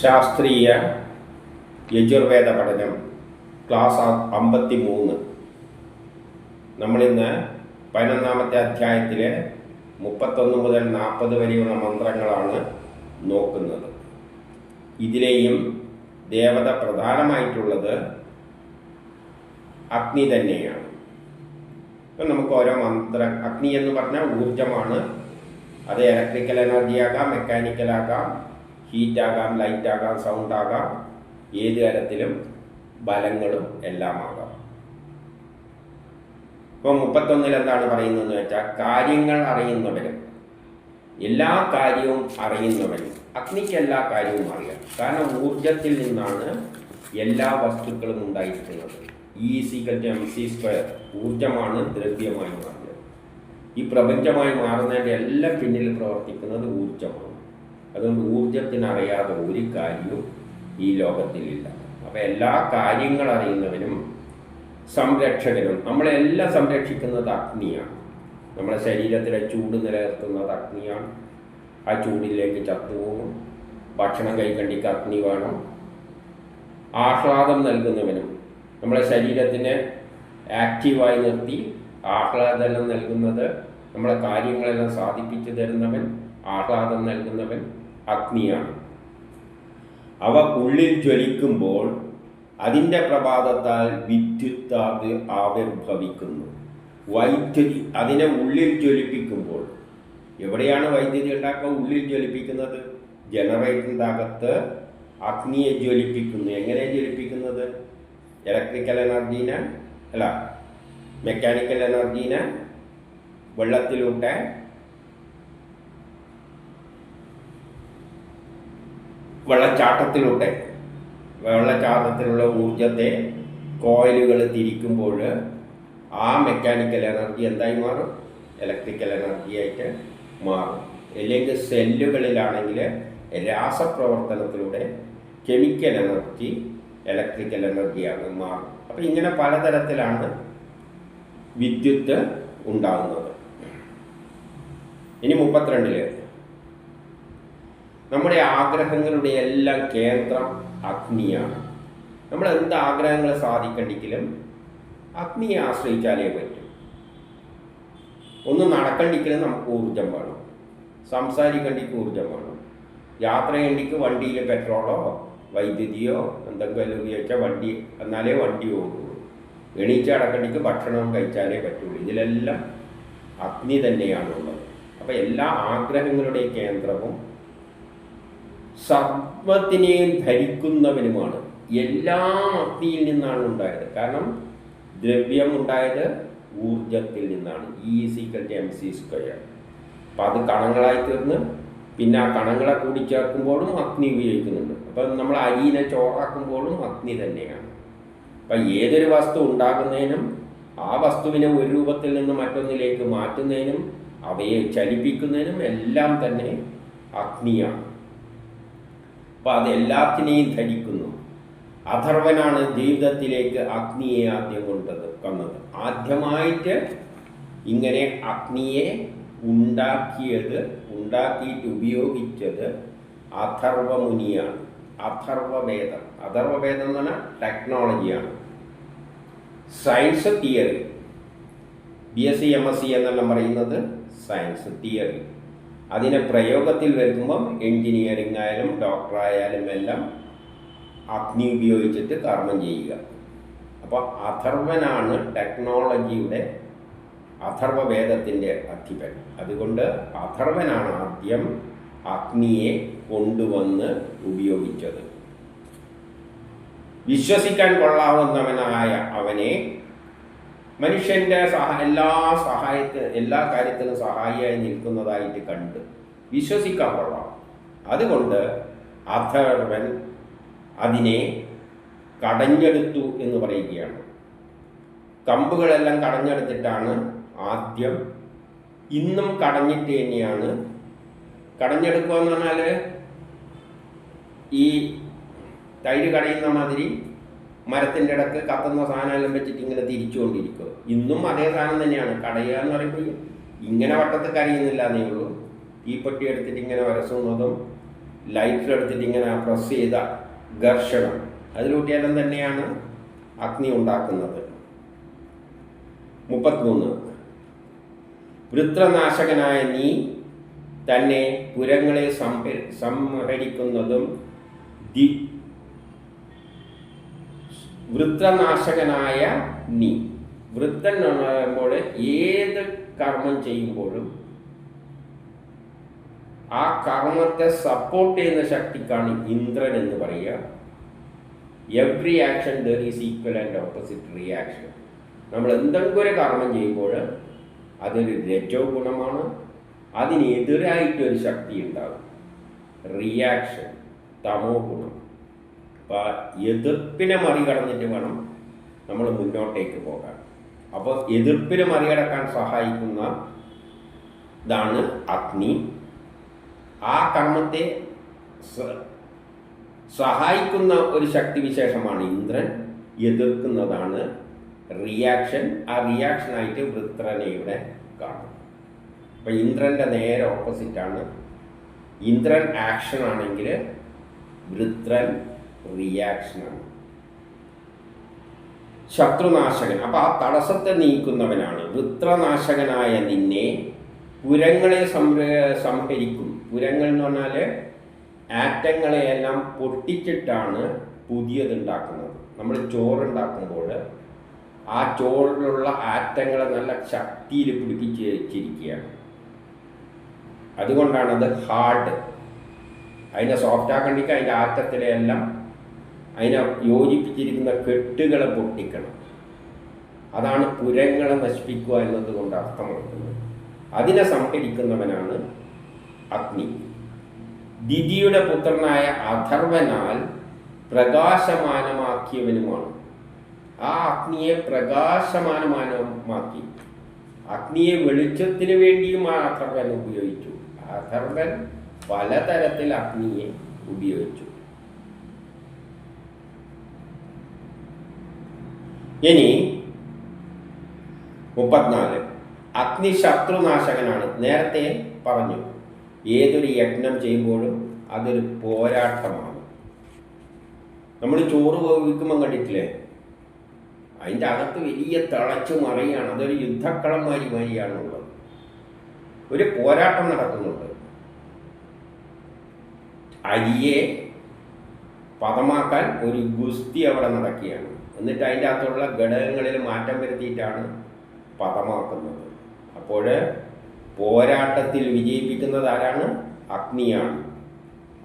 ശാസ്ത്രീയ യജുർവേദ പഠനം ക്ലാസ് അമ്പത്തി മൂന്ന് നമ്മളിന്ന് പതിനൊന്നാമത്തെ അധ്യായത്തിലെ മുപ്പത്തൊന്ന് മുതൽ നാൽപ്പത് വരെയുള്ള മന്ത്രങ്ങളാണ് നോക്കുന്നത്. ഇതിലെയും ദേവത പ്രധാനമായിട്ടുള്ളത് അഗ്നി തന്നെയാണ്. ഇപ്പം നമുക്ക് ഓരോ മന്ത്ര അഗ്നി എന്ന് പറഞ്ഞാൽ ഊർജമാണ് അത് ഇലക്ട്രിക്കൽ എനർജിയാകാം ആകാം ഹീറ്റ് ആകാം ലൈറ്റ് ആകാം സൗണ്ട് ആകാം ഏത് തരത്തിലും ബലങ്ങളും എല്ലാം ആകാം ഇപ്പോൾ മുപ്പത്തൊന്നിൽ എന്താണ് പറയുന്നതെന്ന് വെച്ചാൽ കാര്യങ്ങൾ അറിയുന്നവരും എല്ലാ കാര്യവും അറിയുന്നവരും അഗ്നിക്ക് എല്ലാ കാര്യവും അറിയാം കാരണം ഊർജത്തിൽ നിന്നാണ് എല്ലാ വസ്തുക്കളും ഉണ്ടായിരിക്കുന്നത്. E equal M C square ഊർജമാണ് ദ്രവ്യമായി മാറുന്നത്. ഈ പ്രപഞ്ചമായി മാറുന്നതിന്റെ എല്ലാം പിന്നിൽ പ്രവർത്തിക്കുന്നത് ഊർജമാണ് അതുകൊണ്ട് ഊർജത്തിനറിയാതെ ഒരു കാര്യവും ഈ ലോകത്തിലില്ല. അപ്പോൾ എല്ലാ കാര്യങ്ങൾ അറിയുന്നവനും സംരക്ഷകനും നമ്മളെല്ലാം സംരക്ഷിക്കുന്നത് അഗ്നിയാണ്. നമ്മളെ ശരീരത്തിലെ ചൂട് നിലനിർത്തുന്നത് അഗ്നിയാണ്. ആ ചൂടിലേക്ക് ചത്തുപോകും. ഭക്ഷണം കൈക്കണ്ടിക്ക് അഗ്നി വേണം. ആഹ്ലാദം നൽകുന്നവനും നമ്മളെ ശരീരത്തിനെ ആക്റ്റീവായി നിർത്തി ആഹ്ലാദം നൽകുന്നത് നമ്മളെ കാര്യങ്ങളെല്ലാം സാധിപ്പിച്ചു തരുന്നവൻ ആഹ്ലാദം നൽകുന്നവൻ അഗ്നിയാണ്. അവ ഉള്ളിൽ ജ്വലിക്കുമ്പോൾ അതിന്റെ പ്രഭാതത്താൽ വിദ്യുത്താത് ആവിർഭവിക്കുന്നു. വൈദ്യുതി അതിനെ ഉള്ളിൽ ജ്വലിപ്പിക്കുമ്പോൾ. എവിടെയാണ് വൈദ്യുതി ഉണ്ടാക്കുക? ഉള്ളിൽ ജ്വലിപ്പിക്കുന്നത്? ജനറേറ്ററിന്റെ അഗ്നിയെ ജ്വലിപ്പിക്കുന്നു. എങ്ങനെ ജ്വലിപ്പിക്കുന്നത്? ഇലക്ട്രിക്കൽ എനർജീനെ അല്ല മെക്കാനിക്കൽ എനർജീനെ വെള്ളത്തിലൂടെ വെള്ളച്ചാട്ടത്തിലൂടെ വെള്ളച്ചാട്ടത്തിലുള്ള ഊർജത്തെ കോയിലുകൾ തിരിക്കുമ്പോൾ ആ മെക്കാനിക്കൽ എനർജി എന്തായി മാറും? ഇലക്ട്രിക്കൽ എനർജിയായിട്ട് മാറും. അല്ലെങ്കിൽ സെല്ലുകളിലാണെങ്കിൽ രാസപ്രവർത്തനത്തിലൂടെ കെമിക്കൽ എനർജി ഇലക്ട്രിക്കൽ എനർജിയാണ് മാറും. അപ്പം ഇങ്ങനെ പലതരത്തിലാണ് വിദ്യുത്ത് ഉണ്ടാകുന്നത്. ഇനി മുപ്പത്തിരണ്ടിൽ നമ്മുടെ ആഗ്രഹങ്ങളുടെ എല്ലാം കേന്ദ്രം അഗ്നിയാണ്. നമ്മൾ എന്ത് ആഗ്രഹങ്ങൾ സാധിക്കണ്ടെങ്കിലും അഗ്നിയെ ആശ്രയിച്ചാലേ പറ്റും. ഒന്ന് നടക്കണ്ടെങ്കിലും നമുക്ക് ഊർജം വേണം. സംസാരിക്കണ്ടെങ്കിൽ ഊർജം വേണം. യാത്ര ചെയ്യണ്ടെങ്കിൽ വണ്ടിയിൽ പെട്രോളോ വൈദ്യുതിയോ എന്തെങ്കിലും ഉപയോഗിച്ചാൽ വണ്ടി എന്നാലേ വണ്ടി ഓടുള്ളൂ. എണീച്ച് അടക്കണ്ടിക്ക് ഭക്ഷണം കഴിച്ചാലേ പറ്റുള്ളൂ. ഇതിലെല്ലാം അഗ്നി തന്നെയാണുള്ളത്. അപ്പോൾ എല്ലാ ആഗ്രഹങ്ങളുടെയും കേന്ദ്രവും സർവത്തിനെയും ധരിക്കുന്നവനുമാണ്. എല്ലാം അഗ്നിയിൽ നിന്നാണ് ഉണ്ടായത്. കാരണം ദ്രവ്യം ഉണ്ടായത് ഊർജത്തിൽ നിന്നാണ്. E equal M C square അപ്പം അത് കണങ്ങളായി തീർന്ന് പിന്നെ ആ കണങ്ങളെ കൂടി ചേർക്കുമ്പോഴും അഗ്നി ഉപയോഗിക്കുന്നുണ്ട്. അപ്പം നമ്മൾ അരിയിനെ ചോറാക്കുമ്പോഴും അഗ്നി തന്നെയാണ്. അപ്പം ഏതൊരു വസ്തു ഉണ്ടാകുന്നതിനും ആ വസ്തുവിനെ ഒരു രൂപത്തിൽ നിന്ന് മറ്റൊന്നിലേക്ക് മാറ്റുന്നതിനും അവയെ ചലിപ്പിക്കുന്നതിനും എല്ലാം തന്നെ അഗ്നിയാണ്. അപ്പം അത് എല്ലാത്തിനെയും ധരിക്കുന്നു. അഥർവനാണ് ജീവിതത്തിലേക്ക് അഗ്നിയെ ആദ്യം കൊണ്ടത് വന്നത് ആദ്യമായിട്ട് ഇങ്ങനെ അഗ്നിയെ ഉണ്ടാക്കിയത് ഉണ്ടാക്കിയിട്ട് ഉപയോഗിച്ചത് അഥർവമുനിയാണ് അഥർവവേദം അഥർവവേദം എന്ന് പറഞ്ഞാൽ ടെക്നോളജിയാണ് science theory B S C M S C എന്നെല്ലാം പറയുന്നത് സയൻസ് തിയറി അതിനെ പ്രയോഗത്തിൽ വരുമ്പം എൻജിനീയറിംഗ് ആയാലും ഡോക്ടറായാലും എല്ലാം അഗ്നി ഉപയോഗിച്ചിട്ട് കർമ്മം ചെയ്യുക. അപ്പോൾ അഥർവനാണ് ടെക്നോളജിയുടെ അഥർവവേദത്തിന്റെ അധിപൻ. അതുകൊണ്ട് അഥർവനാണ് ആദ്യം അഗ്നിയെ കൊണ്ടുവന്ന് ഉപയോഗിച്ചത്. വിശ്വസിക്കാൻ കൊള്ളാവുന്നവനായ അവനെ മനുഷ്യന്റെ സഹ എല്ലാ സഹായത്തിന് എല്ലാ കാര്യത്തിനും സഹായിയായി നിൽക്കുന്നതായിട്ട് കണ്ട് വിശ്വസിക്കാൻ കൊള്ളാം. അതുകൊണ്ട് അഥർവൻ അതിനെ കടഞ്ഞെടുത്തു എന്ന് പറയുകയാണ്. കമ്പുകളെല്ലാം കടഞ്ഞെടുത്തിട്ടാണ് ആദ്യം ഇന്നും കടഞ്ഞിട്ട് തന്നെയാണ്. കടഞ്ഞെടുക്കുക എന്ന് പറഞ്ഞാൽ ഈ തൈര് കടയുന്ന മാതിരി മരത്തിന്റെ ഇടയ്ക്ക് കത്തുന്ന സാധനമെല്ലാം വെച്ചിട്ട് ഇങ്ങനെ തിരിച്ചുകൊണ്ടിരിക്കുക ഇന്നും അതേ സാധനം തന്നെയാണ്. കടയുക എന്ന് പറയുമ്പോൾ ഇങ്ങനെ വട്ടത്ത് കരയുന്നില്ല എന്നേ ഉള്ളൂ. തീപ്പെട്ടി എടുത്തിട്ട് ഇങ്ങനെ വരസുന്നതും ലൈറ്റർ എടുത്തിട്ട് ഇങ്ങനെ പ്രസ് ചെയ്ത ഘർഷണം. അതിലൂട്ടിയെല്ലാം തന്നെയാണ് അഗ്നി ഉണ്ടാക്കുന്നത്. മുപ്പത്തിമൂന്ന്. വൃത്രനാശകനായ നീ തന്നെ പുരങ്ങളെ സംഹ സംഹരിക്കുന്നതും ദി വൃത്രനാശകനായ നീ. വൃത്തൻ എന്ന് ഏത് കർമ്മം ചെയ്യുമ്പോഴും ആ കർമ്മത്തെ സപ്പോർട്ട് ചെയ്യുന്ന ശക്തിക്കാണ് ഇന്ദ്രൻ എന്ന് പറയുക. Every action there is equal and opposite reaction നമ്മൾ എന്തെങ്കിലും ഒരു കർമ്മം ചെയ്യുമ്പോൾ അതൊരു രജോ ഗുണമാണ്. അതിനെതിരായിട്ടൊരു ശക്തി ഉണ്ടാകും. റിയാക്ഷൻ തമോ ഗുണം. അപ്പം എതിർപ്പിനെ മറികടന്നിട്ട് വേണം നമ്മൾ മുന്നോട്ടേക്ക് പോകാൻ. അപ്പോൾ എതിർപ്പിനെ മറികടക്കാൻ സഹായിക്കുന്ന ഇതാണ് അഗ്നി. ആ കർമ്മത്തെ സഹായിക്കുന്ന ഒരു ശക്തി വിശേഷമാണ് ഇന്ദ്രൻ. എതിർക്കുന്നതാണ് റിയാക്ഷൻ ആ റിയാക്ഷനായിട്ട് വൃത്രനെ ഇവിടെ കാണും അപ്പം ഇന്ദ്രന്റെ നേരെ ഓപ്പോസിറ്റാണ് ഇന്ദ്രൻ ആക്ഷൻ ആണെങ്കിൽ വൃത്രൻ റിയാക്ഷനാണ് ശത്രുനാശകൻ. അപ്പൊ ആ തടസ്സത്തെ നീക്കുന്നവനാണ്. വൃത്രനാശകനായ നിന്നെ പുരങ്ങളെ സംര സംഹരിക്കും. പുരങ്ങൾ എന്ന് പറഞ്ഞാൽ ആറ്റങ്ങളെയെല്ലാം പൊട്ടിച്ചിട്ടാണ് പുതിയതുണ്ടാക്കുന്നത്. നമ്മൾ ചോറുണ്ടാക്കുമ്പോൾ ആ ചോറിലുള്ള ആറ്റങ്ങളെ നല്ല ശക്തിയിൽ പിടിപ്പിച്ച് വെച്ചിരിക്കുകയാണ്. അതുകൊണ്ടാണ് അത് ഹാർഡ് അതിനെ സോഫ്റ്റ് ആക്കണ്ടെങ്കിൽ അതിന്റെ ആറ്റത്തിലെല്ലാം അതിനെ യോജിപ്പിച്ചിരിക്കുന്ന കെട്ടുകളെ പൊട്ടിക്കണം. അതാണ് പുരങ്ങളെ നശിപ്പിക്കുക എന്നതുകൊണ്ട് അർത്ഥമാക്കുന്നത്. അതിനെ സംഹരിക്കുന്നവനാണ് അഗ്നി. ദിതിയുടെ പുത്രനായ അഥർവനാൽ പ്രകാശമാനമാക്കിയവനുമാണ്. ആ അഗ്നിയെ പ്രകാശമാനമാനമാക്കി. അഗ്നിയെ വെളിച്ചത്തിന് വേണ്ടിയും ആ അഥർവൻ ഉപയോഗിച്ചു. അഥർവൻ പലതരത്തിൽ അഗ്നിയെ ഉപയോഗിച്ചു. ഇനി മുപ്പത്തിനാല്. അഗ്നി ശത്രുനാശകനാണ് നേരത്തെ പറഞ്ഞു ഏതൊരു യജ്ഞം ചെയ്യുമ്പോഴും അതൊരു പോരാട്ടമാണ്. നമ്മൾ ചോറ് വേവിക്കുമ്പോൾ കണ്ടിട്ടില്ലേ? അതിന്റെ അകത്ത് വലിയ തിളച്ചു മറിയാണ്. അതൊരു യുദ്ധക്കളം മാരിയാണുള്ളത് ഒരു പോരാട്ടം നടക്കുന്നുണ്ട്. അരിയെ പദമാക്കാൻ ഒരു ഗുസ്തി അവിടെ നടക്കുകയാണ്. എന്നിട്ട് അതിന്റെ അകത്തുള്ള ഘടകങ്ങളിൽ മാറ്റം വരുത്തിയിട്ടാണ് പദമാക്കുന്നത്. അപ്പോൾ പോരാട്ടത്തിൽ വിജയിപ്പിക്കുന്നത് ആരാണ്? അഗ്നിയാണ്.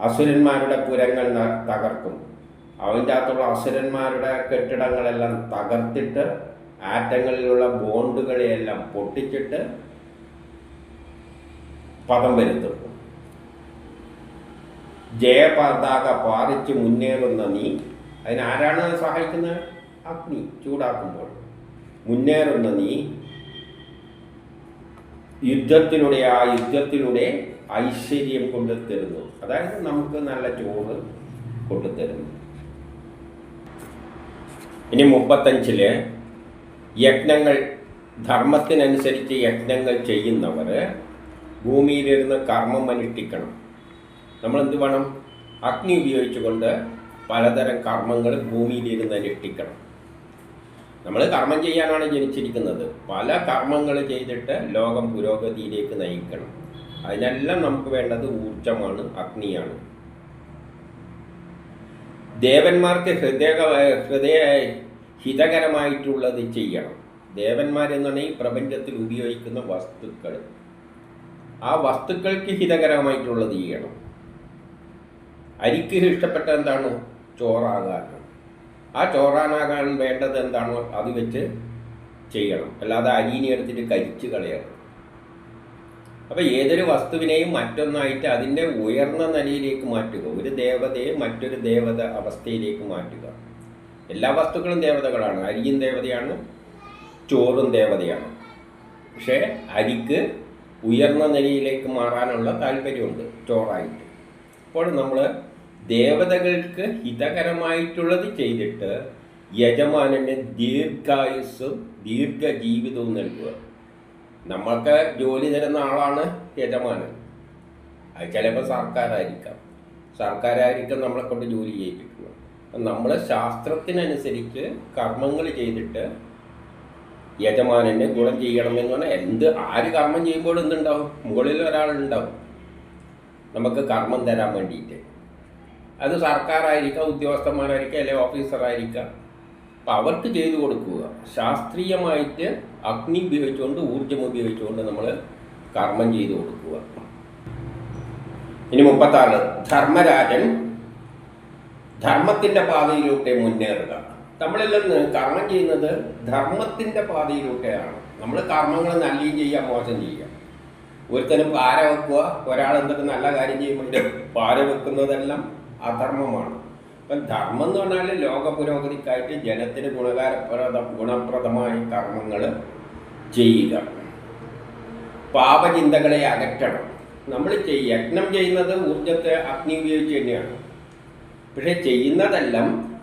അസുരന്മാരുടെ പുരങ്ങൾ തകർക്കും. അതിന്റെ അകത്തുള്ള അസുരന്മാരുടെ കെട്ടിടങ്ങളെല്ലാം തകർത്തിട്ട് ആറ്റങ്ങളിലുള്ള ബോണ്ടുകളെയെല്ലാം പൊട്ടിച്ചിട്ട് പദം വരുത്തും. ജയപതാക പാറിച്ച് മുന്നേറുന്ന നീ അതിനാരാണ് സഹായിക്കുന്നത്? അഗ്നി ചൂടാക്കുമ്പോൾ മുന്നേറുന്ന നീ യുദ്ധത്തിലൂടെ ആ യുദ്ധത്തിലൂടെ ഐശ്വര്യം കൊണ്ടുതരുന്നു. അതായത് നമുക്ക് നല്ല ചോറ് കൊണ്ടുതരുന്നു. ഇനി മുപ്പത്തഞ്ചിൽ യജ്ഞങ്ങൾ ധർമ്മത്തിനനുസരിച്ച് യജ്ഞങ്ങൾ ചെയ്യുന്നവർ ഭൂമിയിലിരുന്ന് കർമ്മം അനുഷ്ഠിക്കണം. നമ്മൾ എന്ത് വേണം? അഗ്നി ഉപയോഗിച്ചുകൊണ്ട് പലതരം കർമ്മങ്ങൾ ഭൂമിയിലിരുന്ന് അനുഷ്ഠിക്കണം. നമ്മൾ കർമ്മം ചെയ്യാനാണ് ജനിച്ചിരിക്കുന്നത്. പല കർമ്മങ്ങൾ ചെയ്തിട്ട് ലോകം പുരോഗതിയിലേക്ക് നയിക്കണം. അതിനെല്ലാം നമുക്ക് വേണ്ടത് ഊർജമാണ് അഗ്നിയാണ്. ദേവന്മാർക്ക് ഹൃദയ ഹൃദയ ഹിതകരമായിട്ടുള്ളത് ചെയ്യണം. ദേവന്മാരെന്നാണ് ഈ പ്രപഞ്ചത്തിൽ ഉപയോഗിക്കുന്ന വസ്തുക്കൾ ആ വസ്തുക്കൾക്ക് ഹിതകരമായിട്ടുള്ളത് ചെയ്യണം. അരിക്ക് ഇഷ്ടപ്പെട്ട എന്താണ്? ചോറാകാൻ ആ ചോറാനാകാൻ വേണ്ടത് എന്താണോ അത് വെച്ച് ചെയ്യണം. അല്ലാതെ അരിനെ എടുത്തിട്ട് കരിച്ച് കളയണം. അപ്പോൾ ഏതൊരു വസ്തുവിനെയും മറ്റൊന്നായിട്ട് അതിന്റെ ഉയർന്ന നിലയിലേക്ക് മാറ്റുക. ഒരു ദേവതയെ മറ്റൊരു ദേവത അവസ്ഥയിലേക്ക് മാറ്റുക. എല്ലാ വസ്തുക്കളും ദേവതകളാണ്. അരിയും ദേവതയാണ് ചോറും ദേവതയാണ്. പക്ഷേ അരിക്ക് ഉയർന്ന നിലയിലേക്ക് മാറാനുള്ള താല്പര്യമുണ്ട് ചോറായിട്ട്. അപ്പോൾ നമ്മൾ ദേവതകൾക്ക് ഹിതകരമായിട്ടുള്ളത് ചെയ്തിട്ട് യജമാനന് ദീർഘായുസ്സും ദീർഘജീവിതവും നൽകുക. നമ്മൾക്ക് ജോലി തരുന്ന ആളാണ് യജമാനൻ. അത് ചിലപ്പോൾ സർക്കാരായിരിക്കാം. സർക്കാരായിരിക്കും നമ്മളെ കൊണ്ട് ജോലി ചെയ്യിപ്പിക്കുന്നത്. നമ്മൾ ശാസ്ത്രത്തിനനുസരിച്ച് കർമ്മങ്ങൾ ചെയ്തിട്ട് യജമാനന് ഗുണം ചെയ്യണമെന്ന് പറഞ്ഞാൽ എന്ത് ആര് കർമ്മം ചെയ്യുമ്പോഴും എന്തുണ്ടാവും? മുകളിൽ ഒരാളുണ്ടാവും. നമുക്ക് കർമ്മം തരാൻ വേണ്ടിയിട്ട്. അത് സർക്കാരായിരിക്കാം ഉദ്യോഗസ്ഥന്മാരായിരിക്കാം അല്ലെങ്കിൽ ഓഫീസറായിരിക്കാം. അപ്പം അവർക്ക് ചെയ്തു കൊടുക്കുക. ശാസ്ത്രീയമായിട്ട് അഗ്നി ഉപയോഗിച്ചുകൊണ്ട് ഊർജം ഉപയോഗിച്ചുകൊണ്ട് നമ്മൾ കർമ്മം ചെയ്തു കൊടുക്കുക. ഇനി മുപ്പത്താറ്. ധർമ്മരാജൻ ധർമ്മത്തിന്റെ പാതയിലൂടെ മുന്നേറുക. നമ്മളെല്ലാം കർമ്മം ചെയ്യുന്നത് ധർമ്മത്തിന്റെ പാതയിലൂടെയാണ്. നമ്മൾ കർമ്മങ്ങൾ നല്ലയും ചെയ്യാം മോശം ചെയ്യാം ഒരുത്തനും പാര വെക്കുക ഒരാൾ എന്തൊക്കെ നല്ല കാര്യം ചെയ്യുമ്പോൾ പാര വെക്കുന്നതെല്ലാം അധർമ്മമാണ്. അപ്പം ധർമ്മം എന്ന് പറഞ്ഞാൽ ലോക പുരോഗതിക്കായിട്ട് ജനത്തിന് ഗുണകാരപ്രദ ഗുണപ്രദമായ കർമ്മങ്ങൾ ചെയ്യുക. പാപചിന്തകളെ അകറ്റണം. നമ്മൾ യജ്ഞം ചെയ്യുന്നത് ഊർജത്തെ അഗ്നി ഉപയോഗിച്ച് തന്നെയാണ്. പക്ഷെ ചെയ്യുന്നതെല്ലാം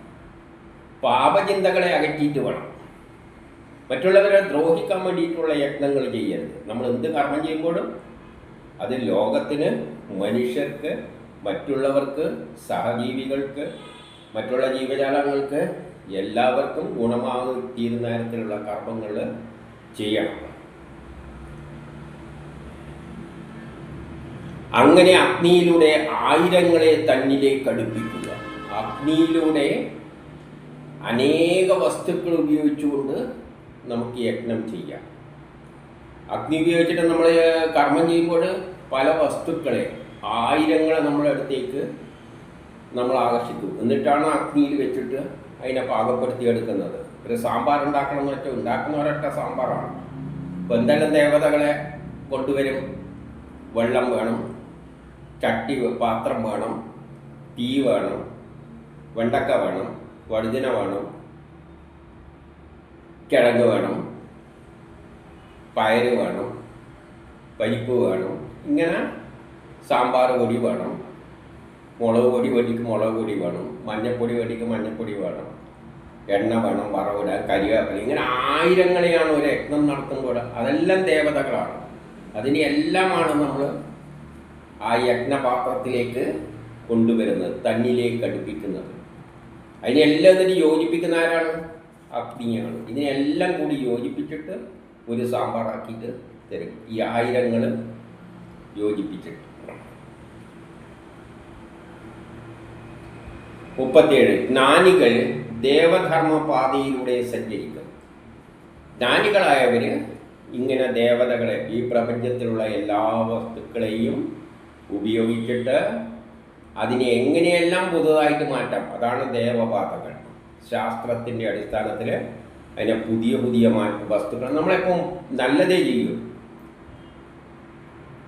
പാപചിന്തകളെ അകറ്റിയിട്ട് വേണം. മറ്റുള്ളവരെ ദ്രോഹിക്കാൻ വേണ്ടിയിട്ടുള്ള യത്നങ്ങൾ ചെയ്യരുത്. നമ്മൾ എന്ത് കർമ്മം ചെയ്യുമ്പോഴും അത് ലോകത്തിന് മനുഷ്യർക്ക് മറ്റുള്ളവർക്ക് സഹജീവികൾക്ക് മറ്റുള്ള ജീവജാലങ്ങൾക്ക് എല്ലാവർക്കും ഗുണമാകുന്ന തരത്തിലുള്ള കർമ്മങ്ങൾ ചെയ്യണം. അങ്ങനെ അഗ്നിയിലൂടെ ആയിരങ്ങളെ തന്നിലേക്ക് അടുപ്പിക്കുക. അഗ്നിയിലൂടെ അനേക വസ്തുക്കൾ ഉപയോഗിച്ചുകൊണ്ട് നമുക്ക് യജ്ഞം ചെയ്യാം. അഗ്നി ഉപയോഗിച്ചിട്ട് നമ്മൾ കർമ്മം ചെയ്യുമ്പോൾ പല വസ്തുക്കളെ ആയിരങ്ങളെ നമ്മുടെ അടുത്തേക്ക് നമ്മൾ ആകർഷിക്കും എന്നിട്ടാണ് അഗ്നിയിൽ വെച്ചിട്ട് അതിനെ പാകപ്പെടുത്തി എടുക്കുന്നത്. ഒരു സാമ്പാർ ഉണ്ടാക്കണം എന്ന് വെച്ചാൽ ഉണ്ടാക്കുന്ന ഒരൊറ്റ സാമ്പാറാണ്. അപ്പോൾ എന്തെല്ലാം ദേവതകളെ കൊണ്ടുവരും. വെള്ളം വേണം ചട്ടി പാത്രം വേണം തീ വേണം വെണ്ടക്ക വേണം വഴുതിന വേണം കിഴങ്ങ് വേണം പയർ വേണം പരിപ്പ് വേണം. ഇങ്ങനെ സാമ്പാർ പൊടി വേണം. മുളക് പൊടി വെടിക്ക് മുളക് പൊടി വേണം. മഞ്ഞപ്പൊടി വെടിക്ക് മഞ്ഞപ്പൊടി വേണം. എണ്ണ വേണം വറവിടാൻ കരിവേപ്പില. ഇങ്ങനെ ആയിരങ്ങളെയാണ് ഒരു യജ്ഞം നടത്തുമ്പോൾ അതെല്ലാം ദേവതകളാണ്. അതിനെ എല്ലാമാണ് നമ്മൾ ആ യജ്ഞപാത്രത്തിലേക്ക് കൊണ്ടുവരുന്നത് തന്നിലേക്ക് അടുപ്പിക്കുന്നത്. അതിനെല്ലാം ഇതിന് യോജിപ്പിക്കുന്ന ആരാണ്? അഗ്നിയാണ്. ഇതിനെല്ലാം കൂടി യോജിപ്പിച്ചിട്ട് ഒരു സാമ്പാറാക്കിയിട്ട് തരും. ഈ ആയിരങ്ങൾ യോജിപ്പിച്ചിട്ട്. മുപ്പത്തിയേഴ്. ജ്ഞാനികൾ ദേവധർമ്മപാതയിലൂടെ സഞ്ചരിക്കും. ജ്ഞാനികളായവർ ഇങ്ങനെ ദേവതകളെ ഈ പ്രപഞ്ചത്തിലുള്ള എല്ലാ വസ്തുക്കളെയും ഉപയോഗിച്ചിട്ട് അതിനെ എങ്ങനെയെല്ലാം പുതുതായിട്ട് മാറ്റാം അതാണ് ദേവപാതകൾ. ശാസ്ത്രത്തിന്റെ അടിസ്ഥാനത്തിൽ അതിനെ പുതിയ പുതിയ വസ്തുക്കൾ നമ്മളിപ്പം നല്ലതേ ചെയ്യും.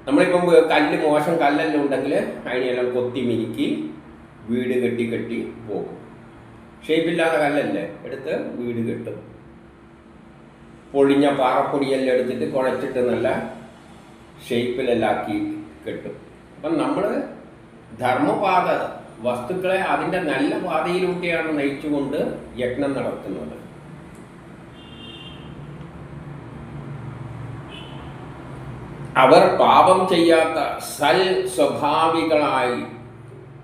നമ്മളിപ്പം കല്ല് മോശം കല്ലെല്ലാം ഉണ്ടെങ്കിൽ അതിനെല്ലാം കൊത്തി മിനുക്കി വീട് കെട്ടി കെട്ടി പോകും. ഷേപ്പില്ലാത്ത കല്ലല്ലേ? എടുത്ത് വീട് കെട്ടും. പൊളിഞ്ഞ പാറപ്പൊടിയെല്ലാം എടുത്തിട്ട് കുഴച്ചിട്ട് നല്ല ഷേപ്പിലെല്ലാക്കി കെട്ടും. അപ്പം നമ്മൾ ധർമ്മപാത വസ്തുക്കളെ അതിന്റെ നല്ല പാതയിലൂടെയാണ് നയിച്ചുകൊണ്ട് യജ്ഞം നടത്തുന്നത്. അവർ പാപം ചെയ്യാത്ത സൽ സ്വഭാവികളായി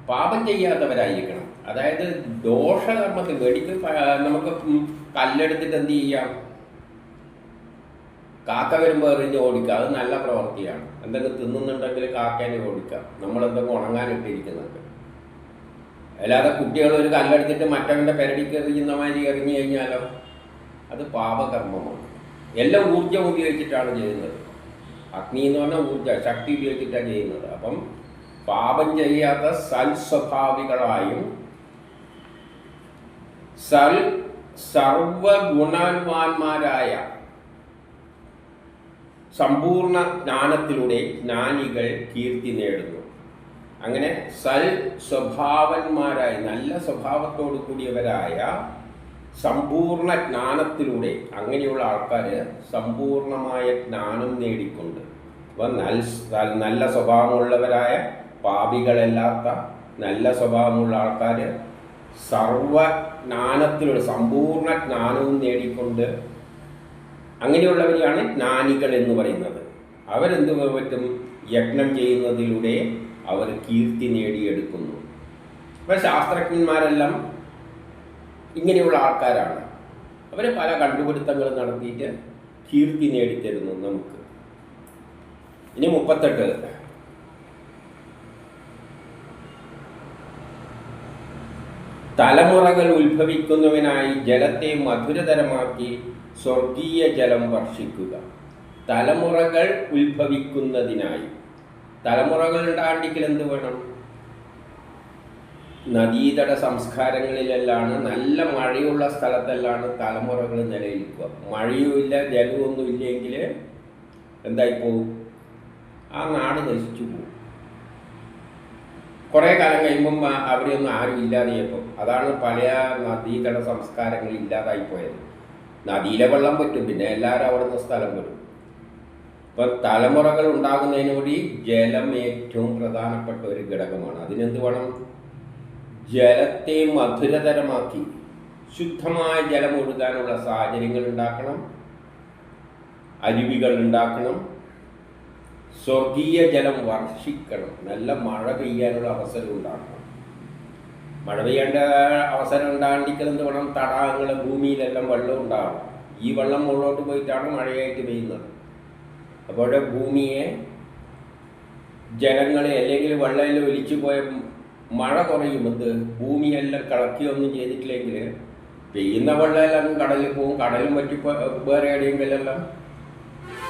പാപം ചെയ്യാത്തവരായിരിക്കണം. അതായത് ദോഷകർമ്മത്തിൽ വെടിക്ക് നമുക്ക് കല്ലെടുത്തിട്ട് എന്ത് ചെയ്യാം? കാക്ക വരുമ്പോൾ എറിഞ്ഞ് ഓടിക്കുക. അത് നല്ല പ്രവൃത്തിയാണ്. എന്തെങ്കിലും തിന്നുന്നുണ്ടെങ്കിൽ കാക്കേനെ ഓടിക്കാം. നമ്മളെന്തെങ്കിലും ഉണങ്ങാനിട്ടിരിക്കുന്നുണ്ട് അല്ലാതെ കുട്ടികൾ ഒരു കല്ലെടുത്തിട്ട് മറ്റവന്റെ പെരടിക്ക് എറിയുന്ന മാതിരി എറിഞ്ഞു കഴിഞ്ഞാലോ? അത് പാപകർമ്മമാണ്. എല്ലാം ഊർജം ഉപയോഗിച്ചിട്ടാണ് ചെയ്യുന്നത്. അഗ്നി എന്ന് പറഞ്ഞാൽ ഊർജ ശക്തി ഉപയോഗിച്ചിട്ടാണ് ചെയ്യുന്നത്. അപ്പം പാപം ചെയ്യാത്ത സൽസ്വഭാവികളായും സൽ സർവഗുണവാന്മാരായ സമ്പൂർണ ജ്ഞാനത്തിലൂടെ ജ്ഞാനികൾ കീർത്തി നേടുന്നു. അങ്ങനെ സൽ സ്വഭാവന്മാരായ നല്ല സ്വഭാവത്തോടു കൂടിയവരായ സമ്പൂർണ ജ്ഞാനത്തിലൂടെ അങ്ങനെയുള്ള ആൾക്കാർ സമ്പൂർണമായ ജ്ഞാനം നേടിക്കൊണ്ട് അപ്പം നല്ല സ്വഭാവമുള്ളവരായ പാപികളല്ലാത്ത നല്ല സ്വഭാവമുള്ള ആൾക്കാർ സർവ ജ്ഞാനത്തിലൂടെ സമ്പൂർണ ജ്ഞാനവും നേടിക്കൊണ്ട് അങ്ങനെയുള്ളവരെയാണ് ജ്ഞാനികൾ എന്ന് പറയുന്നത്. അവരെന്ത് പറ്റും? യജ്ഞം ചെയ്യുന്നതിലൂടെ അവർ കീർത്തി നേടിയെടുക്കുന്നു. അപ്പം ശാസ്ത്രജ്ഞന്മാരെല്ലാം ഇങ്ങനെയുള്ള ആൾക്കാരാണ്. അവർ പല കണ്ടുപിടുത്തങ്ങൾ നടത്തിയിട്ട് കീർത്തി നേടിത്തരുന്നു നമുക്ക്. ഇനി മുപ്പത്തെട്ട്. തലമുറകൾ ഉത്ഭവിക്കുന്നവനായി ജലത്തെ മധുരതരമാക്കി സ്വർഗീയ ജലം വർഷിക്കുക. തലമുറകൾ ഉത്ഭവിക്കുന്നതിനായി. തലമുറകൾ ഉണ്ടാണ്ടെങ്കിൽ എന്ത് വേണം? നദീതട സംസ്കാരങ്ങളിലെല്ലാണ് നല്ല മഴയുള്ള സ്ഥലത്തെല്ലാണ് തലമുറകൾ നിലനിൽക്കുക. മഴയുമില്ല ജലമൊന്നും ഇല്ലെങ്കിൽ എന്തായി പോകും ആ നാട് നശിച്ചു പോകും കുറേ കാലം കഴിയുമ്പം അവിടെ ഒന്നും ആരും ഇല്ലാതെയപ്പോൾ അതാണ് പഴയ നദീതട സംസ്കാരങ്ങൾ ഇല്ലാതായി പോയത്. നദിയിലെ വെള്ളം പറ്റും പിന്നെ എല്ലാവരും അവിടുന്ന് സ്ഥലം വരും ഇപ്പം തലമുറകൾ ഉണ്ടാകുന്നതിനോടി ജലം ഏറ്റവും പ്രധാനപ്പെട്ട ഒരു ഘടകമാണ്. അതിനെന്ത് വേണം? ജലത്തെ മധുരതരമാക്കി ശുദ്ധമായ ജലം ഒഴുകാനുള്ള സാഹചര്യങ്ങൾ ഉണ്ടാക്കണം അരുവികൾ ഉണ്ടാക്കണം സ്വർഗീയ ജലം വർഷിക്കണം. നല്ല മഴ പെയ്യാനുള്ള അവസരം ഉണ്ടാക്കണം മഴ പെയ്യേണ്ട അവസരം ഉണ്ടാകണമെങ്കിൽ എന്ത് വേണം? തടാകങ്ങൾ ഭൂമിയിലെല്ലാം വെള്ളം ഉണ്ടാകണം. ഈ വെള്ളം മുകളിലോട്ട് പോയിട്ടാണ് മഴയായിട്ട് പെയ്യുന്നത്. അപ്പോൾ ഭൂമിയെ ജലങ്ങളെ അല്ലെങ്കിൽ വെള്ളമെല്ലാം ഒലിച്ചു പോയ മഴ കുറയും. എന്ത്? ഭൂമിയെല്ലാം കളക്കുകയൊന്നും ചെയ്തിട്ടില്ലെങ്കിൽ പെയ്യുന്ന വെള്ളമെല്ലാം കടലിൽ പോകും കടലും പറ്റി വേറെ എവിടെയെങ്കിലെല്ലാം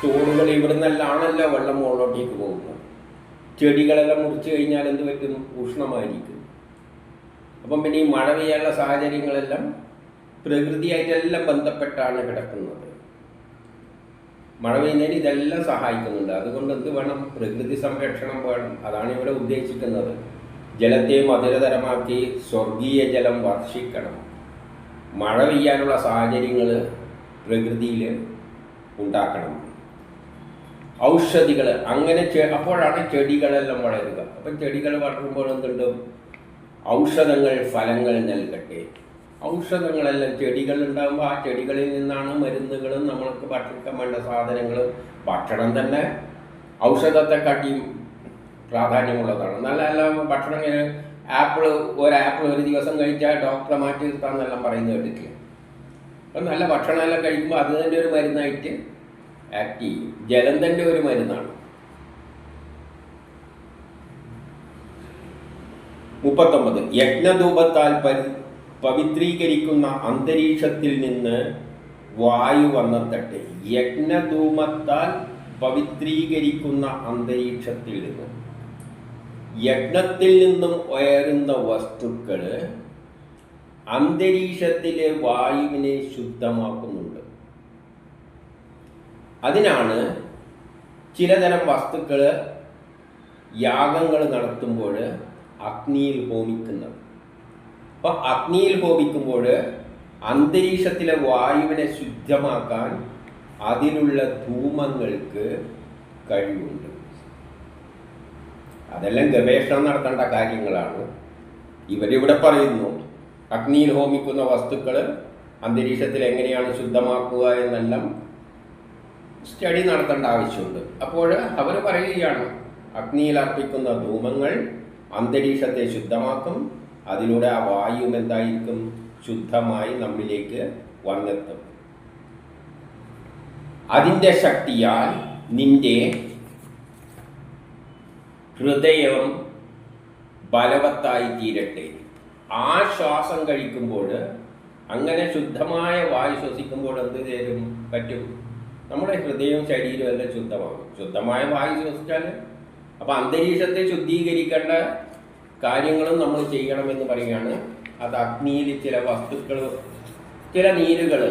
തോടുകൾ ഇവിടുന്നെല്ലാണല്ലോ വെള്ളം മുകളിലോട്ടേക്ക് പോകുന്നത്. ചെടികളെല്ലാം മുറിച്ച് കഴിഞ്ഞാൽ എന്ത് പറ്റും? ഉഷ്ണമായിരിക്കും. അപ്പം പിന്നെ ഈ മഴ പെയ്യാനുള്ള സാഹചര്യങ്ങളെല്ലാം പ്രകൃതിയായിട്ടെല്ലാം ബന്ധപ്പെട്ടാണ് കിടക്കുന്നത്. മഴ പെയ്യുന്നതിന് ഇതെല്ലാം സഹായിക്കുന്നുണ്ട്. അതുകൊണ്ട് എന്ത് വേണം? പ്രകൃതി സംരക്ഷണം വേണം. അതാണ് ഇവിടെ ഉദ്ദേശിക്കുന്നത്. ജലത്തെ മധുരതരമാക്കി സ്വർഗീയ ജലം വർഷിക്കണം. മഴ പെയ്യാനുള്ള സാഹചര്യങ്ങൾ പ്രകൃതിയിൽ ഉണ്ടാക്കണം. ഔഷധികൾ അങ്ങനെ അപ്പോഴാണ് ചെടികളെല്ലാം വളരുക. അപ്പം ചെടികൾ വളരുമ്പോൾ എന്തുണ്ട്? ഔഷധങ്ങൾ ഫലങ്ങൾ നൽകട്ടെ. ഔഷധങ്ങളെല്ലാം ചെടികൾ ഉണ്ടാകുമ്പോൾ ആ ചെടികളിൽ നിന്നാണ് മരുന്നുകളും നമ്മൾക്ക് ഭക്ഷിക്കാൻ വേണ്ട സാധനങ്ങളും ഭക്ഷണം തന്നെ ഔഷധത്തെക്കാട്ടിയും പ്രാധാന്യമുള്ളതാണ്. നല്ല നല്ല ഭക്ഷണം ആപ്പിൾ ഒരു ആപ്പിൾ ഒരു ദിവസം കഴിച്ചാൽ ഡോക്ടറെ മാറ്റി നിർത്താമെന്നെല്ലാം പറയുന്നത് കേട്ടിട്ടില്ല? അപ്പം നല്ല ഭക്ഷണമെല്ലാം കഴിക്കുമ്പോൾ അത് തന്നെ ഒരു മരുന്നായിട്ട് ആക്ട് ചെയ്യും. ജലം തന്നെ ഒരു മരുന്നാണ്. മുപ്പത്തൊമ്പത്. യജ്ഞധൂപത്താൽ പരി പവിത്രീകരിക്കുന്ന അന്തരീക്ഷത്തിൽ നിന്ന് വായു വന്നെത്തട്ടെ. യജ്ഞധൂമത്താൽ പവിത്രീകരിക്കുന്ന അന്തരീക്ഷത്തിൽ നിന്ന്. യജ്ഞത്തിൽ നിന്നും ഉയരുന്ന വസ്തുക്കൾ അന്തരീക്ഷത്തിലെ വായുവിനെ ശുദ്ധമാക്കുന്നുണ്ട് അതിനാണ് ചിലതരം വസ്തുക്കൾ യാഗങ്ങൾ നടത്തുമ്പോൾ അഗ്നിയിൽ ഹോമിക്കുന്നത്. അപ്പോൾ അഗ്നിയിൽ ഹോമിക്കുമ്പോൾ അന്തരീക്ഷത്തിലെ വായുവിനെ ശുദ്ധമാക്കാൻ അതിനുള്ള ധൂമങ്ങൾക്ക് കഴിവുണ്ട്. അതെല്ലാം ഗവേഷണം നടത്തേണ്ട കാര്യങ്ങളാണ്. ഇവരിവിടെ പറയുന്നു അഗ്നിയിൽ ഹോമിക്കുന്ന വസ്തുക്കൾ അന്തരീക്ഷത്തിൽ എങ്ങനെയാണ് ശുദ്ധമാക്കുക എന്നെല്ലാം സ്റ്റഡി നടത്തേണ്ട ആവശ്യമുണ്ട്. അപ്പോൾ അവർ പറയുകയാണ് അഗ്നിയിൽ അർപ്പിക്കുന്ന ധൂമങ്ങൾ അന്തരീക്ഷത്തെ ശുദ്ധമാക്കും. അതിലൂടെ ആ വായു എന്തായിരിക്കും? ശുദ്ധമായി നമ്മിലേക്ക് വന്നെത്തും. അതിന്റെ ശക്തിയാൽ നിന്റെ ഹൃദയം ബലവത്തായി തീരട്ടെ ആ ശ്വാസം കഴിക്കുമ്പോൾ അങ്ങനെ ശുദ്ധമായ വായു ശ്വസിക്കുമ്പോൾ എന്ത് ചേരും? പറ്റും. നമ്മുടെ ഹൃദയവും ശരീരവും എല്ലാം ശുദ്ധമാകും. ശുദ്ധമായ വായു ശ്വസിച്ചാൽ അപ്പോൾ അന്തരീക്ഷത്തെ ശുദ്ധീകരിക്കേണ്ട കാര്യങ്ങളും നമ്മൾ ചെയ്യണമെന്ന് പറയുകയാണ്. അത് അഗ്നിയിൽ ചില വസ്തുക്കൾ ചില നീരുകൾ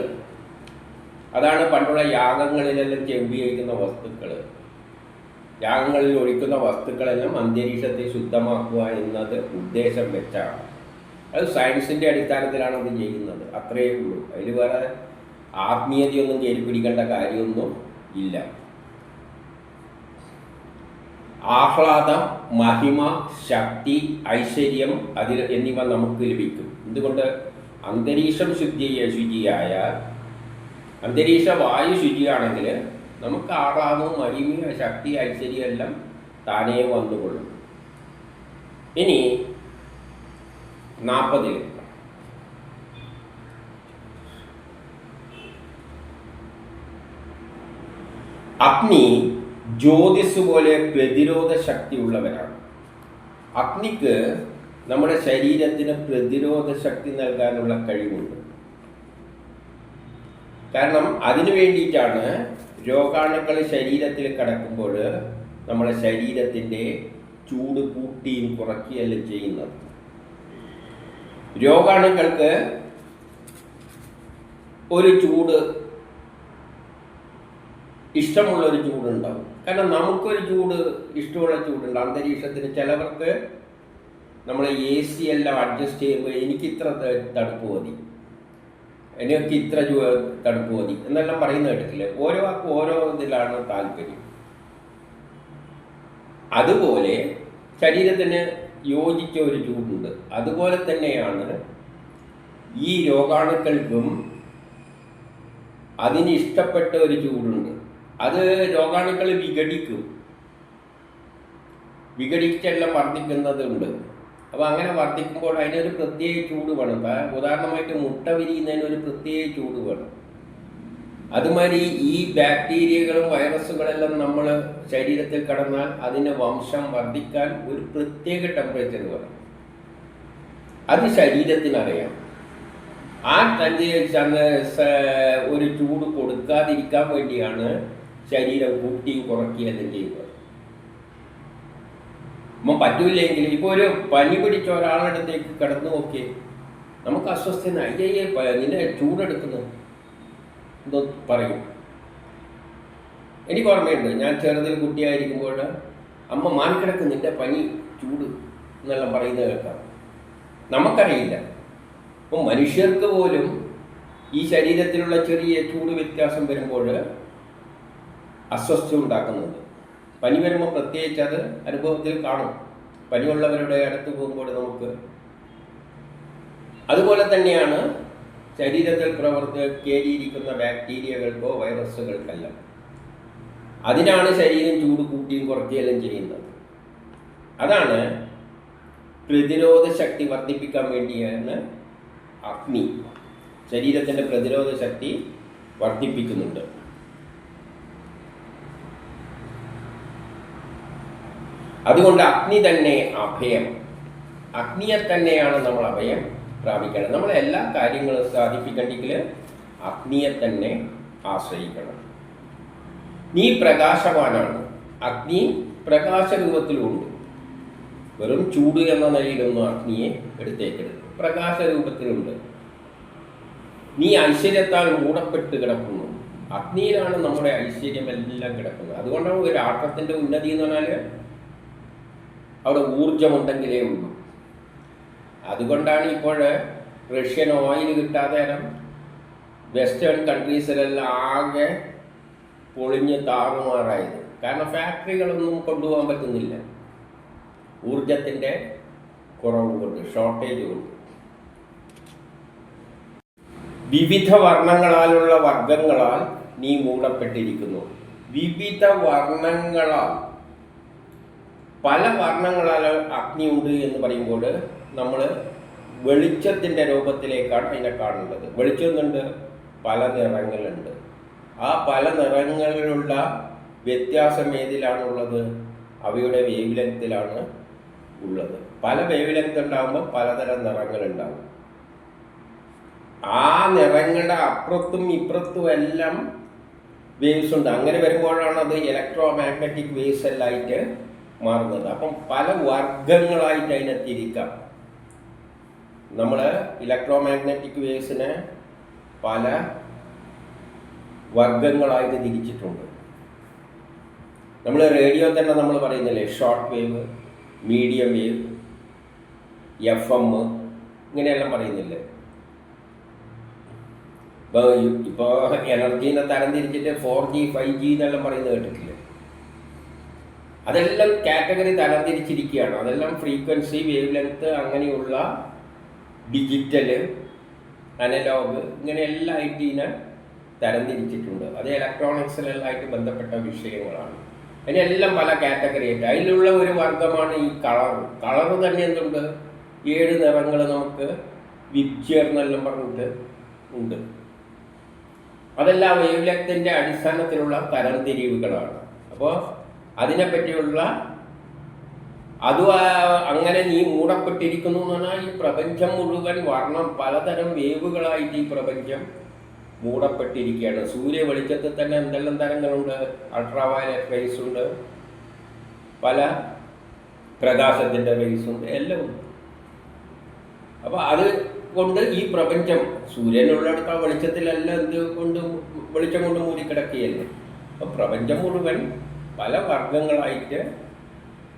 അതാണ് പണ്ടുള്ള യാഗങ്ങളിലെല്ലാം ചെമ്പിയിരിക്കുന്ന വസ്തുക്കൾ യാഗങ്ങളിൽ ഒഴിക്കുന്ന വസ്തുക്കളെല്ലാം അന്തരീക്ഷത്തെ ശുദ്ധമാക്കുക എന്നത് ഉദ്ദേശം വെച്ചാണ്. അത് സയൻസിന്റെ അടിസ്ഥാനത്തിലാണ് അത് ചെയ്യുന്നത്. അത്രയേ ഉള്ളൂ. അതിൽ വേറെ ആത്മീയതയൊന്നും കയറി പിടിക്കേണ്ട കാര്യമൊന്നും ഇല്ല. ആഹ്ലാദം മഹിമ ശക്തി ഐശ്വര്യം അതിൽ എന്നിവ നമുക്ക് ലഭിക്കും. എന്തുകൊണ്ട്? അന്തരീക്ഷം ശുദ്ധി ശുചിയായാൽ അന്തരീക്ഷ വായു ശുചിയാണെങ്കിൽ നമുക്ക് ആഹ്ലാദവും മഹിമയും ശക്തി ഐശ്വര്യം എല്ലാം താനേ വന്നുകൊള്ളും. ഇനി നാൽപ്പതിൽ അഗ്നി ജ്യോതിസ് പോലെ പ്രതിരോധ ശക്തിയുള്ളവരാണ് അഗ്നിക്ക് നമ്മുടെ ശരീരത്തിന് പ്രതിരോധ ശക്തി നൽകാനുള്ള കഴിവുണ്ട്. കാരണം അതിനു വേണ്ടിയിട്ടാണ് രോഗാണുക്കൾ ശരീരത്തിൽ കടക്കുമ്പോൾ നമ്മുടെ ശരീരത്തിന്റെ ചൂട് കൂട്ടിയും കുറയ്ക്കുകയെല്ലാം ചെയ്യുന്നത്. രോഗാണുക്കൾക്ക് ഒരു ചൂട് ഇഷ്ടമുള്ള ഒരു ചൂടുണ്ടാവും. കാരണം നമുക്കൊരു ചൂട് ഇഷ്ടമുള്ള ചൂടുണ്ട്. അന്തരീക്ഷത്തിന് ചിലവർക്ക് നമ്മൾ എ സി എല്ലാം അഡ്ജസ്റ്റ് ചെയ്യുമ്പോൾ എനിക്ക് ഇത്ര തണുപ്പ് മതി. എനിക്ക് ഇത്ര തണുപ്പ് മതി. എന്നെല്ലാം പറയുന്ന കേട്ടിട്ടില്ലേ? ഓരോ ആൾക്കും ഓരോ ഇതിലാണ് താല്പര്യം. അതുപോലെ ശരീരത്തിന് യോജിച്ച ഒരു ചൂടുണ്ട്. അതുപോലെ തന്നെയാണ് ഈ രോഗാണുക്കൾക്കും അതിന് ഇഷ്ടപ്പെട്ട ഒരു ചൂടുണ്ട്. അത് രോഗാണുക്കൾ വിഘടിക്കും. വിഘടിച്ചെല്ലാം വർദ്ധിക്കുന്നതുണ്ട്. അപ്പോൾ അങ്ങനെ വർദ്ധിക്കുമ്പോൾ അതിനൊരു പ്രത്യേക ചൂട് വേണം. ഉദാഹരണമായിട്ട് മുട്ട വിരിയുന്നതിന് ഒരു പ്രത്യേക ചൂട് വേണം. അതുമാതിരി ഈ ബാക്ടീരിയകളും വൈറസുകളെല്ലാം നമ്മൾ ശരീരത്തിൽ കടന്നാൽ അതിന്റെ വംശം വർദ്ധിക്കാൻ ഒരു പ്രത്യേക ടെമ്പറേച്ചർ വേണം. അത് ശരീരത്തിനറിയാം. ആ തന്നെ ഒരു ചൂട് കൊടുക്കാതിരിക്കാൻ വേണ്ടിയാണ് ശരീരം കൂട്ടിയും കുറയ്ക്കുകയും എല്ലാം ചെയ്യുന്നത്. നമ്മൾ പറ്റൂല്ലെങ്കിൽ ഇപ്പോൾ ഒരു പനി പിടിച്ച ഒരാളുടെ അടുത്തേക്ക് കിടന്നു നോക്കി നമുക്ക് അസ്വസ്ഥന. അയ്യേ നിന്നെ ചൂടെടുക്കുന്നു. എന്തോ പറയും. എനിക്ക് ഓർമ്മയുണ്ട് ഞാൻ ചെറുതിൽ കുട്ടിയായിരിക്കുമ്പോൾ അമ്മ മാനിക്കിടക്ക് നിന്റെ പനി ചൂട് എന്നെല്ലാം പറയുന്നത് കേൾക്കാം. നമുക്കറിയില്ല. അപ്പം മനുഷ്യർക്ക് പോലും ഈ ശരീരത്തിലുള്ള ചെറിയ ചൂട് വ്യത്യാസം വരുമ്പോൾ അസ്വസ്ഥ ഉണ്ടാക്കുന്നുണ്ട് പനി വരുമ്പോൾ പ്രത്യേകിച്ച് അത് അനുഭവത്തിൽ കാണും. പനിയുള്ളവരുടെ അടുത്ത് പോകുമ്പോൾ നമുക്ക് അതുപോലെ തന്നെയാണ് ശരീരത്തിൽ പ്രവർത്തി കയറിയിരിക്കുന്ന ബാക്ടീരിയകൾക്കോ വൈറസുകൾക്കല്ല. അതിനാണ് ശരീരം ചൂട് കൂട്ടിയും കുറയ്ക്കുകയെല്ലാം ചെയ്യുന്നത്. അതാണ് പ്രതിരോധ ശക്തി വർദ്ധിപ്പിക്കാൻ വേണ്ടിയാണ് അഗ്നി. ശരീരത്തിന്റെ പ്രതിരോധ ശക്തി വർദ്ധിപ്പിക്കുന്നുണ്ട്. അതുകൊണ്ട് അഗ്നി തന്നെ അഭയം. അഗ്നിയെ തന്നെയാണ് നമ്മൾ അഭയം പ്രാപിക്കണം നമ്മൾ എല്ലാ കാര്യങ്ങളും സാധിപ്പിക്കണമെങ്കിൽ അഗ്നിയെ തന്നെ ആശ്രയിക്കണം. നീ പ്രകാശവാനാണ്. അഗ്നി പ്രകാശരൂപത്തിലുണ്ട്. വെറും ചൂട് എന്ന നിലയിലൊന്നും അഗ്നിയെ എടുത്തേക്കരുത്. പ്രകാശ രൂപത്തിലുണ്ട് നീ ഐശ്വര്യത്താൽ മൂടപ്പെട്ട് കിടക്കുന്നു. അഗ്നിയിലാണ് നമ്മുടെ ഐശ്വര്യമെല്ലാം കിടക്കുന്നത്. അതുകൊണ്ടാണ് ഒരു ആട്ടത്തിന്റെ ഉന്നതി എന്ന് പറഞ്ഞാൽ അവിടെ ഊർജമുണ്ടെങ്കിലേ ഉള്ളൂ. അതുകൊണ്ടാണ് ഇപ്പോൾ റഷ്യൻ ഓയിൽ കിട്ടാതെ വെസ്റ്റേൺ കൺട്രീസിലെല്ലാം ആകെ പൊളിഞ്ഞ് താറുമാറായത്. കാരണം ഫാക്ടറികളൊന്നും കൊണ്ടുപോകാൻ പറ്റുന്നില്ല. ഊർജത്തിന്റെ കുറവ് കൊണ്ട് ഷോർട്ടേജ് കൊണ്ട് വിവിധ വർണങ്ങളാലുള്ള വർഗങ്ങളാൽ നീ മൂടപ്പെട്ടിരിക്കുന്നു. വിവിധ വർണങ്ങളാൽ പല വർണങ്ങളാൽ അഗ്നിയുണ്ട് എന്ന് പറയുമ്പോൾ നമ്മൾ വെളിച്ചത്തിന്റെ രൂപത്തിലേക്കാണ് അതിനെ കാണേണ്ടത് വെളിച്ചം എന്നുണ്ട് പല നിറങ്ങളുണ്ട്. ആ പല നിറങ്ങളിലുള്ള വ്യത്യാസം ഏതിലാണുള്ളത്? അവയുടെ വേവിലത്തിലാണ് ഉള്ളത്. പല വേവിലത്ത് ഉണ്ടാകുമ്പോൾ പലതരം നിറങ്ങളുണ്ടാകും ആ നിറങ്ങളുടെ അപ്പുറത്തും ഇപ്പുറത്തും എല്ലാം വേവ്സ് ഉണ്ട്. അങ്ങനെ വരുമ്പോഴാണ് അത് ഇലക്ട്രോ മാഗ്നറ്റിക് വേവ്സ് എല്ലായിട്ട് മാറുന്നത് അപ്പം പല വർഗങ്ങളായിട്ട് അതിനെ തിരിക്കാം നമ്മൾ ഇലക്ട്രോ മാഗ്നറ്റിക് വേവ്സിനെ പല വർഗങ്ങളായിട്ട് തിരിച്ചിട്ടുണ്ട്. നമ്മൾ റേഡിയോ തന്നെ നമ്മൾ പറയുന്നില്ലേ? Short wave medium wave F M ഇങ്ങനെയെല്ലാം പറയുന്നില്ലേ? ഇപ്പോൾ ഇപ്പോൾ എനർജീനെ തരം തിരിച്ചിട്ട് ഫോർ ജി ഫൈവ് ജി എന്നെല്ലാം പറയുന്നത് കേട്ടിട്ടില്ലേ? അതെല്ലാം കാറ്റഗറി തരംതിരിച്ചിരിക്കുകയാണ് അതെല്ലാം ഫ്രീക്വൻസി വേവ് ലെങ്ത് അങ്ങനെയുള്ള ഡിജിറ്റൽ അനലോഗ് ഇങ്ങനെയെല്ലാം ആയിട്ട് ഇതിനെ തരംതിരിച്ചിട്ടുണ്ട്. അത് ഇലക്ട്രോണിക്സിലായിട്ട് ബന്ധപ്പെട്ട വിഷയങ്ങളാണ്. അതിനെല്ലാം പല കാറ്റഗറി ആയിട്ട്. അതിലുള്ള ഒരു വർഗമാണ് ഈ കളർ കളർ തന്നെ എന്തുണ്ട്? ഏഴ് നിറങ്ങൾ നമുക്ക് വിബ്ജിയർന്നെല്ലാം പറഞ്ഞിട്ട് ഉണ്ട്. അതെല്ലാം വേവ് അടിസ്ഥാനത്തിലുള്ള തരംതിരിവുകളാണ്. അപ്പോൾ അതിനെപ്പറ്റിയുള്ള അത് അങ്ങനെ നീ മൂടപ്പെട്ടിരിക്കുന്നു എന്ന് പറഞ്ഞാൽ ഈ പ്രപഞ്ചം മുഴുവൻ വർണം പലതരം വേവുകളായിട്ട് ഈ പ്രപഞ്ചം മൂടപ്പെട്ടിരിക്കുകയാണ്. സൂര്യ വെളിച്ചത്തിൽ തന്നെ എന്തെല്ലാം തരങ്ങളുണ്ട്? അൾട്രാവയലറ്റ് റേസ് ഉണ്ട്. പല പ്രകാശത്തിന്റെ റേസ് ഉണ്ട്. എല്ലാം ഉണ്ട്. അപ്പോൾ അത് കൊണ്ട് ഈ പ്രപഞ്ചം സൂര്യനുള്ളിടത്ത് ആ വെളിച്ചത്തിലല്ല എന്ത് കൊണ്ട് വെളിച്ചം കൊണ്ട് മൂടിക്കിടക്കുകയല്ലേ? അപ്പോൾ പ്രപഞ്ചം മുഴുവൻ പല വർഗങ്ങളായിട്ട്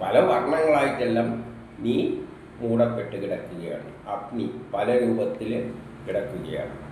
പല വർണങ്ങളായിട്ടെല്ലാം നീ മൂടപ്പെട്ട് കിടക്കുകയാണ്. അഗ്നി പല രൂപത്തിൽ കിടക്കുകയാണ്.